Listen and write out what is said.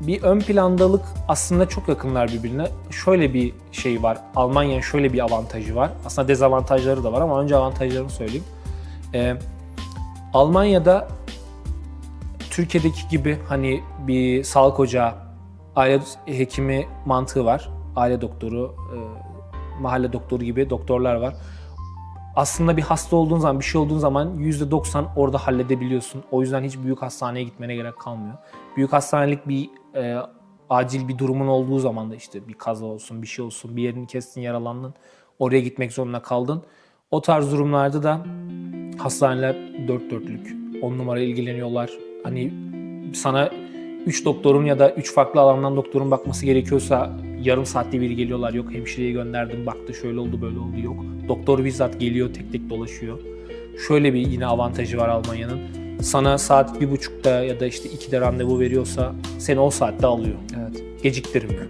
bir ön plandalık aslında çok yakınlar birbirine. Şöyle bir şey var. Almanya'nın şöyle bir avantajı var. Aslında dezavantajları da var ama önce avantajlarını söyleyeyim. Ee, Almanya'da Türkiye'deki gibi hani bir sağlık ocağı, aile hekimi mantığı var. Aile doktoru, e, mahalle doktoru gibi doktorlar var. Aslında bir hasta olduğun zaman, bir şey olduğun zaman %90 orada halledebiliyorsun. O yüzden hiç büyük hastaneye gitmene gerek kalmıyor. Büyük hastanelik bir e, acil bir durumun olduğu zaman da işte bir kaza olsun, bir şey olsun, bir yerini kestin, yaralandın, oraya gitmek zorunda kaldın. O tarz durumlarda da hastaneler dört dörtlük, on numara ilgileniyorlar. Hani sana 3 doktorun ya da 3 farklı alandan doktorun bakması gerekiyorsa yarım saatte bir geliyorlar. Yok hemşireye gönderdim baktı şöyle oldu böyle oldu yok. Doktor bizzat geliyor tek tek dolaşıyor. Şöyle bir yine avantajı var Almanya'nın. Sana saat bir buçukta ya da işte 2'de randevu veriyorsa seni o saatte alıyor. Evet. Geciktirmiyor.